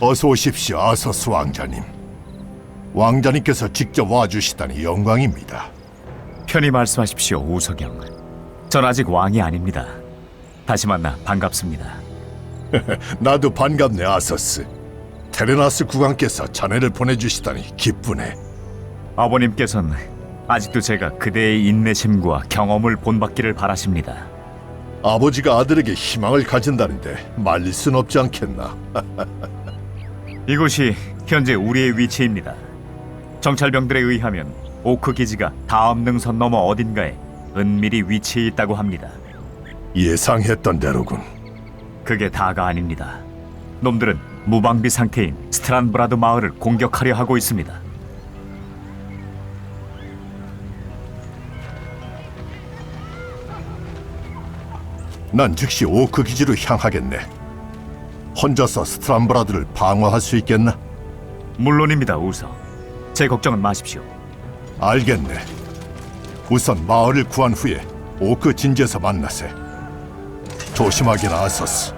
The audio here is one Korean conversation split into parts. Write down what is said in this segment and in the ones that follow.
어서 오십시오, 아서스 왕자님. 왕자님께서 직접 와주시다니 영광입니다. 편히 말씀하십시오, 우석영. 전 아직 왕이 아닙니다. 다시 만나 반갑습니다. 나도 반갑네, 아서스. 테레나스 국왕께서 자네를 보내주시다니 기쁘네. 아버님께서는 아직도 제가 그대의 인내심과 경험을 본받기를 바라십니다. 아버지가 아들에게 희망을 가진다는데 말릴 순 없지 않겠나? 이곳이 현재 우리의 위치입니다. 정찰병들에 의하면 오크 기지가 다음 능선 너머 어딘가에 은밀히 위치해 있다고 합니다. 예상했던 대로군. 그게 다가 아닙니다. 놈들은 무방비 상태인 스트란브라드 마을을 공격하려 하고 있습니다. 난 즉시 오크 기지로 향하겠네. 혼자서 스트람브라드를 방어할 수 있겠나? 물론입니다, 우서. 제 걱정은 마십시오. 알겠네. 우선 마을을 구한 후에 오크 진지에서 만나세. 조심하게 나서스.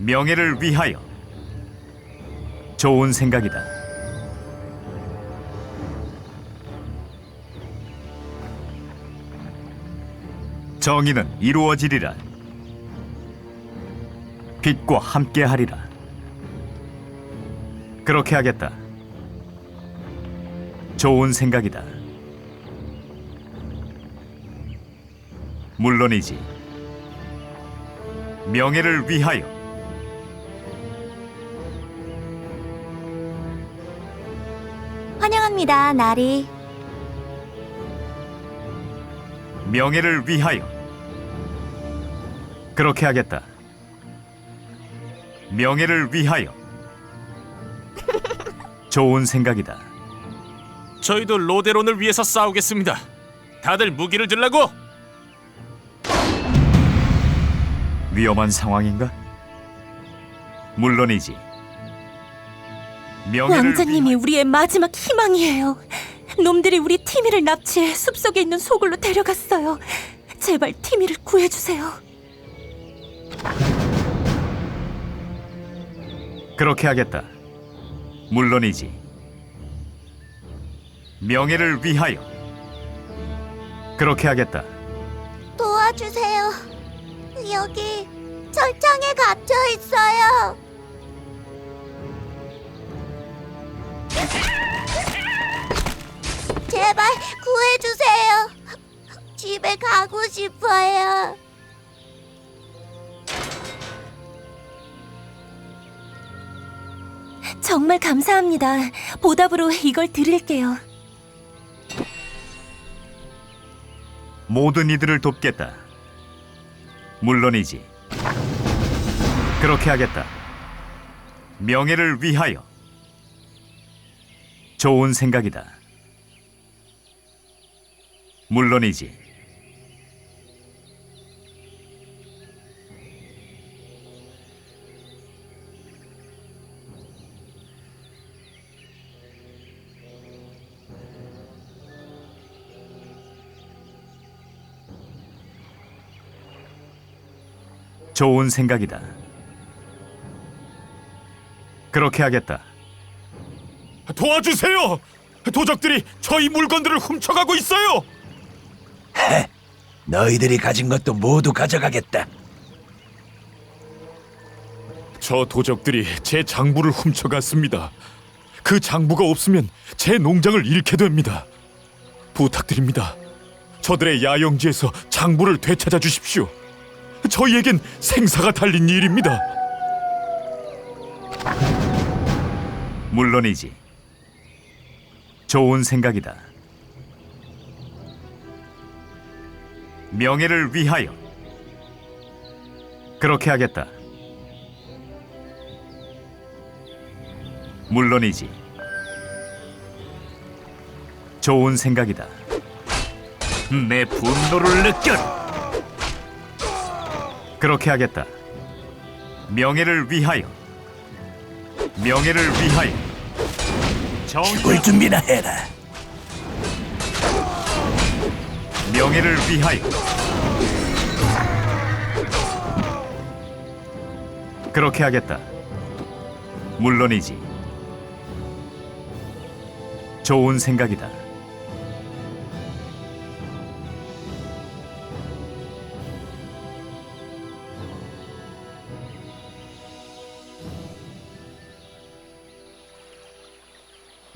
명예를 위하여. 좋은 생각이다. 정의는 이루어지리라. 빛과 함께하리라. 그렇게 하겠다. 좋은 생각이다. 물론이지. 명예를 위하여. 환영합니다, 나리. 명예를 위하여 그렇게 하겠다. 명예를 위하여 좋은 생각이다. 저희도 로데론을 위해서 싸우겠습니다. 다들 무기를 들라고. 위험한 상황인가? 물론이지. 명예를 왕자님이 우리의 마지막 희망이에요. 놈들이 우리 티미를 납치해 숲속에 있는 소굴로 데려갔어요. 제발 티미를 구해주세요. 그렇게 하겠다. 물론이지. 명예를 위하여 그렇게 하겠다. 도와주세요. 여기 철창에 갇혀 있어요. 제발 구해주세요. 집에 가고 싶어요. 정말 감사합니다. 보답으로 이걸 드릴게요. 모든 이들을 돕겠다. 물론이지. 그렇게 하겠다. 명예를 위하여. 좋은 생각이다. 물론이지. 좋은 생각이다. 그렇게 하겠다. 도와주세요. 도적들이 저희 물건들을 훔쳐가고 있어요. 너희들이 가진 것도 모두 가져가겠다. 저 도적들이 제 장부를 훔쳐갔습니다. 그 장부가 없으면 제 농장을 잃게 됩니다. 부탁드립니다. 저들의 야영지에서 장부를 되찾아 주십시오. 저희에겐 생사가 달린 일입니다. 물론이지. 좋은 생각이다. 명예를 위하여. 그렇게 하겠다. 물론이지. 좋은 생각이다. 내 분노를 느껴라. 그렇게 하겠다. 명예를 위하여. 명예를 위하여. 죽을 준비나 해라. 명예를 위하여. 그렇게 하겠다. 물론이지. 좋은 생각이다.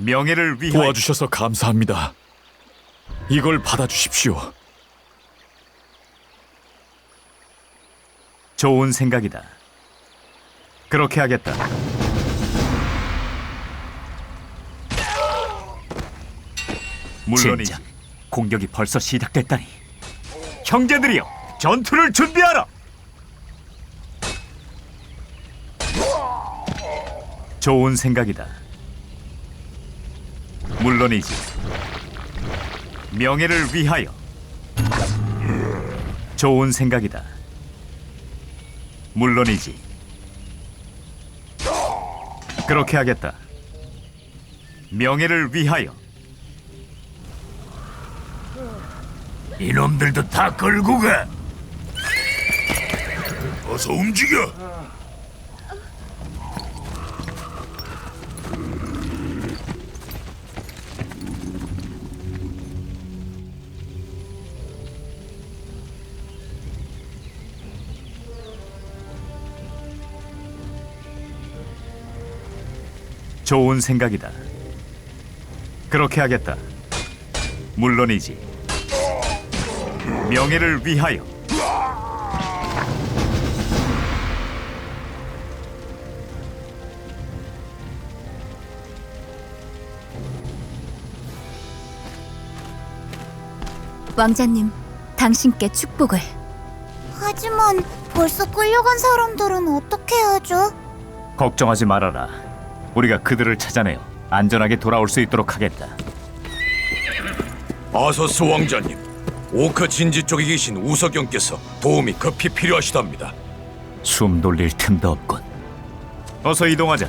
명예를 위하여 도와주셔서 감사합니다. 이걸 받아주십시오. 좋은 생각이다. 그렇게 하겠다. 물론이지. 젠장. 공격이 벌써 시작됐다니. 형제들이여, 전투를 준비하라. 좋은 생각이다. 물론이지. 명예를 위하여. 좋은 생각이다. 물론이지. 그렇게 하겠다. 명예를 위하여. 이놈들도 다 끌고 가. 어서 움직여. 좋은 생각이다. 그렇게 하겠다. 물론이지. 명예를 위하여. 왕자님, 당신께 축복을. 하지만 벌써 끌려간 사람들은 어떻게 하죠? 걱정하지 말아라. 우리가 그들을 찾아내어 안전하게 돌아올 수 있도록 하겠다. 아서스 왕자님, 오크 진지 쪽에 계신 우석영께서 도움이 급히 필요하시답니다. 숨 돌릴 틈도 없군. 어서 이동하자.